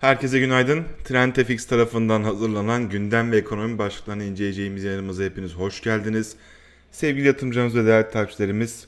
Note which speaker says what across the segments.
Speaker 1: Herkese günaydın. Trendtefix tarafından hazırlanan gündem ve ekonomi başlıklarını inceleyeceğimiz yayınımıza hepiniz hoş geldiniz. Sevgili yatırımcılarımız ve değerli takipçilerimiz,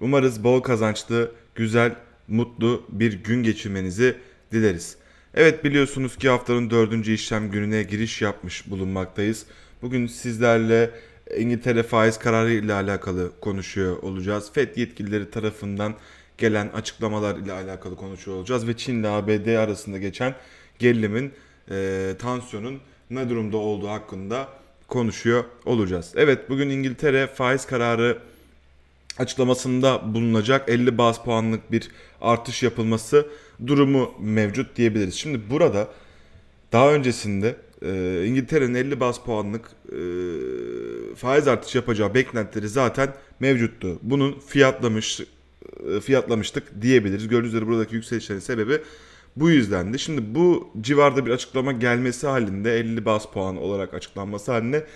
Speaker 1: umarız bol kazançlı, güzel, mutlu bir gün geçirmenizi dileriz. Evet biliyorsunuz ki haftanın dördüncü işlem gününe giriş yapmış bulunmaktayız. Bugün sizlerle İngiltere faiz kararı ile alakalı konuşuyor olacağız. FED yetkilileri tarafından gelen açıklamalar ile alakalı konuşuyor olacağız ve Çin ile ABD arasında geçen gerilimin, e, tansiyonun ne durumda olduğu hakkında konuşuyor olacağız. Evet bugün İngiltere faiz kararı açıklamasında bulunacak 50 baz puanlık bir artış yapılması durumu mevcut diyebiliriz. Şimdi burada daha öncesinde e, İngiltere'nin 50 baz puanlık e, faiz artışı yapacağı beklentileri zaten mevcuttu. Bunun fiyatlamış fiyatlamıştık diyebiliriz. Gördüğünüz üzere buradaki yükselişlerin sebebi bu yüzdendi. Şimdi bu civarda bir açıklama gelmesi halinde 50 baz puan olarak açıklanması halinde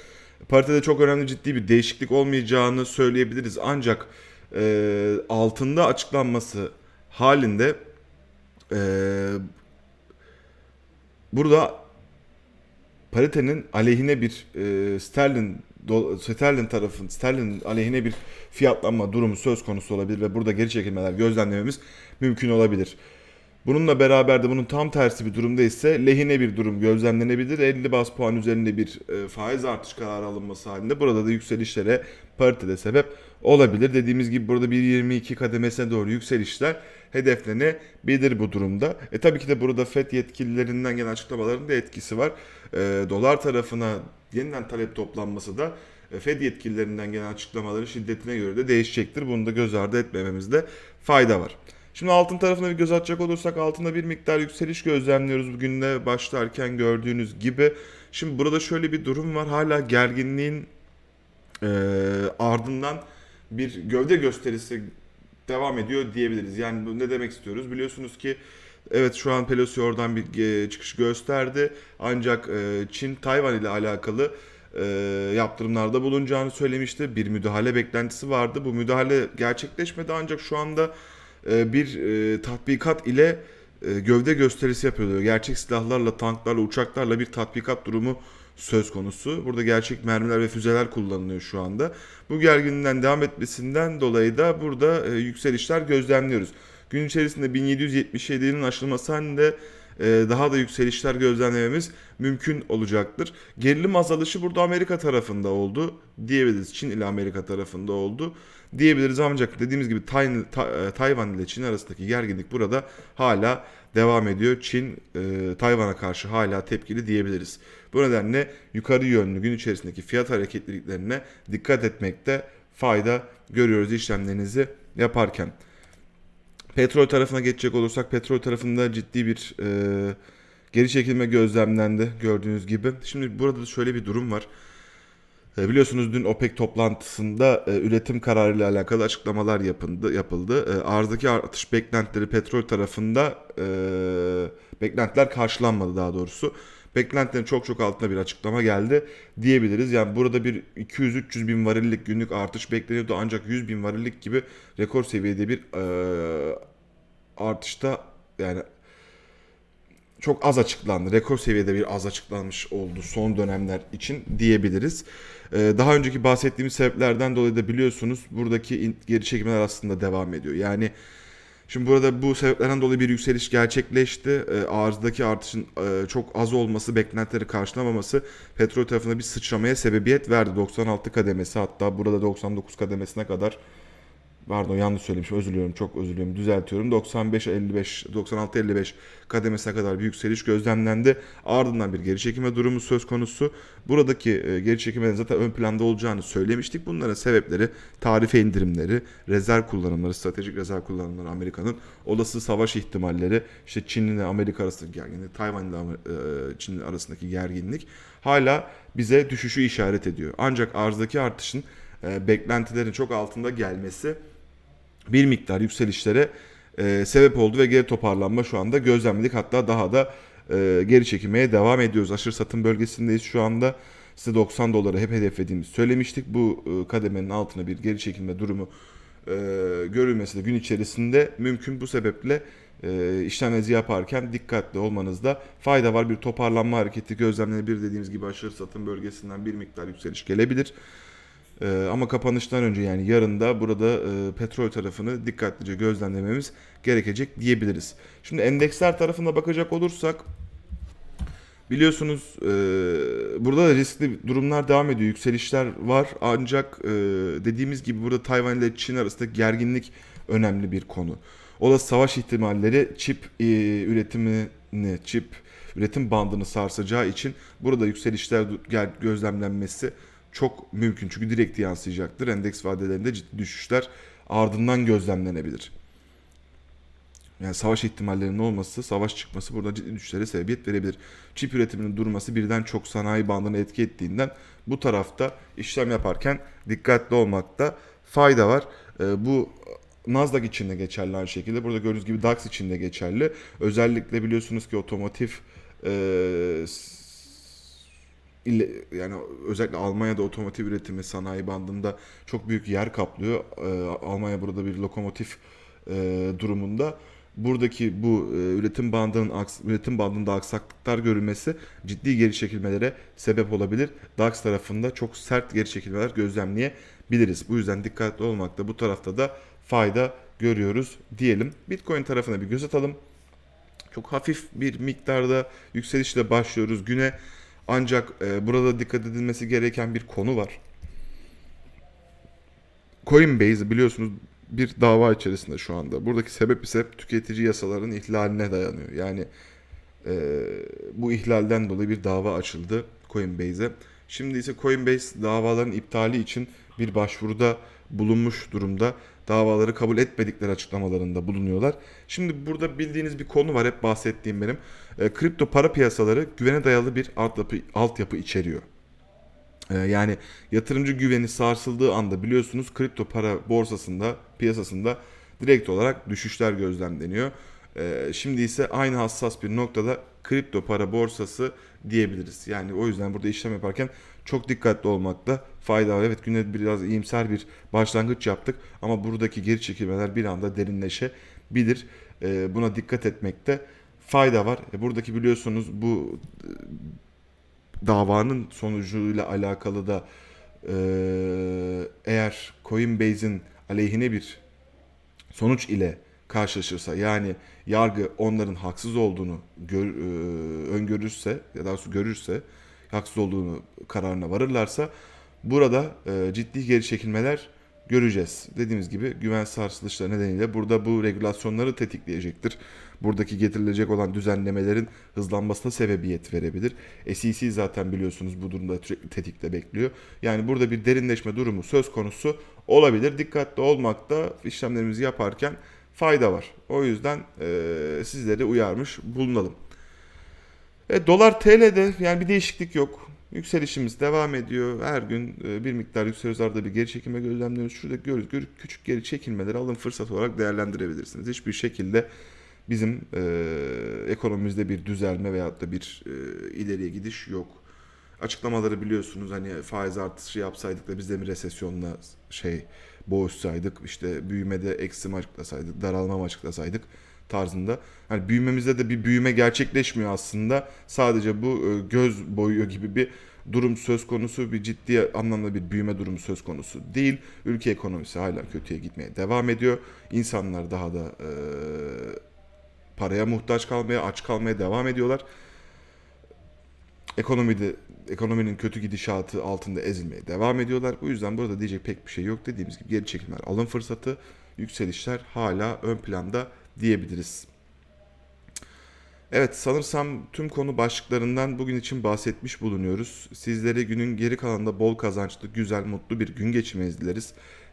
Speaker 1: paritede çok önemli ciddi bir değişiklik olmayacağını söyleyebiliriz. Ancak e, altında açıklanması halinde e, burada paritenin aleyhine bir e, sterlin sterlin tarafın sterlin aleyhine bir fiyatlanma durumu söz konusu olabilir ve burada geri çekilmeler gözlemlememiz mümkün olabilir. Bununla beraber de bunun tam tersi bir durumda ise lehine bir durum gözlemlenebilir. 50 bas puan üzerinde bir e, faiz artış kararı alınması halinde burada da yükselişlere paritede sebep olabilir. Dediğimiz gibi burada 1.22 kademesine doğru yükselişler hedeflenebilir bu durumda. E tabii ki de burada FED yetkililerinden gelen açıklamaların da etkisi var. E, dolar tarafına yeniden talep toplanması da e, Fed yetkililerinden gelen açıklamaların şiddetine göre de değişecektir. Bunu da göz ardı etmememizde fayda var. Şimdi altın tarafına bir göz atacak olursak altında bir miktar yükseliş gözlemliyoruz bugün de başlarken gördüğünüz gibi. Şimdi burada şöyle bir durum var. Hala gerginliğin e, ardından bir gövde gösterisi devam ediyor diyebiliriz. Yani ne demek istiyoruz? Biliyorsunuz ki evet şu an Pelosi oradan bir e, çıkış gösterdi. Ancak e, Çin Tayvan ile alakalı e, yaptırımlarda bulunacağını söylemişti. Bir müdahale beklentisi vardı. Bu müdahale gerçekleşmedi ancak şu anda bir tatbikat ile gövde gösterisi yapılıyor. Gerçek silahlarla, tanklarla, uçaklarla bir tatbikat durumu söz konusu. Burada gerçek mermiler ve füzeler kullanılıyor şu anda. Bu gerginliğinden devam etmesinden dolayı da burada yükselişler gözlemliyoruz. Gün içerisinde 1777'nin aşılması halinde daha da yükselişler gözlemlememiz mümkün olacaktır. Gerilim azalışi burada Amerika tarafında oldu diyebiliriz. Çin ile Amerika tarafında oldu diyebiliriz ancak dediğimiz gibi Tay, Tay, Tayvan ile Çin arasındaki gerginlik burada hala devam ediyor. Çin e, Tayvan'a karşı hala tepkili diyebiliriz. Bu nedenle yukarı yönlü gün içerisindeki fiyat hareketliliklerine dikkat etmekte fayda görüyoruz işlemlerinizi yaparken. Petrol tarafına geçecek olursak petrol tarafında ciddi bir e, geri çekilme gözlemlendi gördüğünüz gibi. Şimdi burada da şöyle bir durum var. E, biliyorsunuz dün OPEC toplantısında e, üretim kararı ile alakalı açıklamalar yapıldı. yapıldı. E, arzdaki artış beklentileri petrol tarafında e, beklentiler karşılanmadı daha doğrusu. Beklentilerin çok çok altında bir açıklama geldi diyebiliriz. Yani burada bir 200-300 bin varillik günlük artış bekleniyordu ancak 100 bin varillik gibi rekor seviyede bir artışta yani çok az açıklandı. Rekor seviyede bir az açıklanmış oldu son dönemler için diyebiliriz. Ee, daha önceki bahsettiğimiz sebeplerden dolayı da biliyorsunuz buradaki geri çekimler aslında devam ediyor. Yani şimdi burada bu sebeplerden dolayı bir yükseliş gerçekleşti. Ee, arzdaki artışın e, çok az olması, beklentileri karşılamaması petrol tarafında bir sıçramaya sebebiyet verdi. 96 kademesi hatta burada 99 kademesine kadar Pardon yanlış söylemişim özür diliyorum çok özür diliyorum düzeltiyorum 95 55 96 55 kademesine kadar bir yükseliş gözlemlendi. Ardından bir geri çekime durumu söz konusu. Buradaki e, geri çekimlerin zaten ön planda olacağını söylemiştik. Bunların sebepleri tarife indirimleri, rezerv kullanımları, stratejik rezerv kullanımları Amerika'nın olası savaş ihtimalleri, işte Çin ile Amerika arasındaki gerginlik, Tayvan ile e, Çin arasındaki gerginlik hala bize düşüşü işaret ediyor. Ancak arzdaki artışın e, beklentilerin çok altında gelmesi bir miktar yükselişlere e, sebep oldu ve geri toparlanma şu anda gözlemledik. Hatta daha da e, geri çekilmeye devam ediyoruz. Aşırı satım bölgesindeyiz şu anda. Size 90 doları hep hedeflediğimizi söylemiştik. Bu e, kademenin altına bir geri çekilme durumu e, görülmesi de gün içerisinde mümkün. Bu sebeple e, işlemlerinizi yaparken dikkatli olmanızda fayda var. Bir toparlanma hareketi gözlemlenebilir dediğimiz gibi aşırı satım bölgesinden bir miktar yükseliş gelebilir. E, ama kapanıştan önce yani yarın da burada e, petrol tarafını dikkatlice gözlemlememiz gerekecek diyebiliriz. Şimdi endeksler tarafına bakacak olursak biliyorsunuz e, burada da riskli durumlar devam ediyor. Yükselişler var ancak e, dediğimiz gibi burada Tayvan ile Çin arasında gerginlik önemli bir konu. O da savaş ihtimalleri çip e, üretimini, çip üretim bandını sarsacağı için burada yükselişler gözlemlenmesi çok mümkün. Çünkü direkt yansıyacaktır. Endeks vadelerinde ciddi düşüşler ardından gözlemlenebilir. Yani savaş ihtimallerinin olması, savaş çıkması burada ciddi düşüşlere sebebiyet verebilir. Çip üretiminin durması birden çok sanayi bandına etki ettiğinden bu tarafta işlem yaparken dikkatli olmakta fayda var. Ee, bu Nasdaq için de geçerli aynı şekilde. Burada gördüğünüz gibi DAX için de geçerli. Özellikle biliyorsunuz ki otomotiv e, yani özellikle Almanya'da otomotiv üretimi sanayi bandında çok büyük yer kaplıyor. Ee, Almanya burada bir lokomotif e, durumunda. Buradaki bu e, üretim bandının üretim bandında aksaklıklar görülmesi ciddi geri çekilmelere sebep olabilir. DAX tarafında çok sert geri çekilmeler gözlemleyebiliriz. Bu yüzden dikkatli olmakta bu tarafta da fayda görüyoruz diyelim. Bitcoin tarafına bir göz atalım. Çok hafif bir miktarda yükselişle başlıyoruz güne. Ancak e, burada dikkat edilmesi gereken bir konu var. Coinbase biliyorsunuz bir dava içerisinde şu anda. Buradaki sebep ise tüketici yasaların ihlaline dayanıyor. Yani e, bu ihlalden dolayı bir dava açıldı Coinbase'e. Şimdi ise Coinbase davaların iptali için bir başvuruda bulunmuş durumda. Davaları kabul etmedikleri açıklamalarında bulunuyorlar. Şimdi burada bildiğiniz bir konu var hep bahsettiğim benim. E, kripto para piyasaları güvene dayalı bir altyapı, altyapı içeriyor. Ee, Yani yatırımcı güveni sarsıldığı anda biliyorsunuz kripto para borsasında, piyasasında direkt olarak düşüşler gözlemleniyor. Ee, Şimdi ise aynı hassas bir noktada kripto para borsası diyebiliriz. Yani o yüzden burada işlem yaparken çok dikkatli olmakta fayda var. Evet güne biraz iyimser bir başlangıç yaptık ama buradaki geri çekilmeler bir anda derinleşebilir. Ee, Buna dikkat etmekte fayda var. E, Buradaki biliyorsunuz bu davanın sonucuyla alakalı da eee, eğer Coinbase'in aleyhine bir sonuç ile karşılaşırsa yani yargı onların haksız olduğunu gör, eee, öngörürse ya da görürse haksız olduğunu kararına varırlarsa burada eee, ciddi geri çekilmeler göreceğiz. Dediğimiz gibi güven sarsılışları nedeniyle burada bu regülasyonları tetikleyecektir. Buradaki getirilecek olan düzenlemelerin hızlanmasına sebebiyet verebilir. SEC zaten biliyorsunuz bu durumda sürekli tetikte bekliyor. Yani burada bir derinleşme durumu söz konusu olabilir. Dikkatli olmakta işlemlerimizi yaparken fayda var. O yüzden eee, sizleri uyarmış bulunalım. E, dolar TL'de yani bir değişiklik yok. Yükselişimiz devam ediyor. Her gün e, bir miktar yükseliyoruz. Arada bir geri çekilme gözlemliyoruz. Şurada görüyoruz. Gör- Küçük geri çekilmeleri alın fırsat olarak değerlendirebilirsiniz. Hiçbir şekilde bizim e, ekonomimizde bir düzelme veyahut da bir e, ileriye gidiş yok. Açıklamaları biliyorsunuz hani faiz artışı yapsaydık da biz de mi resesyonla şey boğuşsaydık işte büyümede eksi mi açıklasaydık daralma mı açıklasaydık tarzında. Hani büyümemizde de bir büyüme gerçekleşmiyor aslında. Sadece bu e, göz boyuyor gibi bir durum söz konusu. Bir ciddi anlamda bir büyüme durumu söz konusu değil. Ülke ekonomisi hala kötüye gitmeye devam ediyor. İnsanlar daha da e, paraya muhtaç kalmaya, aç kalmaya devam ediyorlar. Ekonomide ekonominin kötü gidişatı altında ezilmeye devam ediyorlar. Bu yüzden burada diyecek pek bir şey yok. Dediğimiz gibi geri çekilmeler, alım fırsatı, yükselişler hala ön planda diyebiliriz. Evet sanırsam tüm konu başlıklarından bugün için bahsetmiş bulunuyoruz. Sizlere günün geri kalanında bol kazançlı, güzel, mutlu bir gün geçirmenizi dileriz.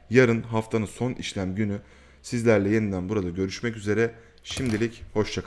Speaker 1: Yarın haftanın son işlem günü sizlerle yeniden burada görüşmek üzere. Şimdilik hoşçakalın.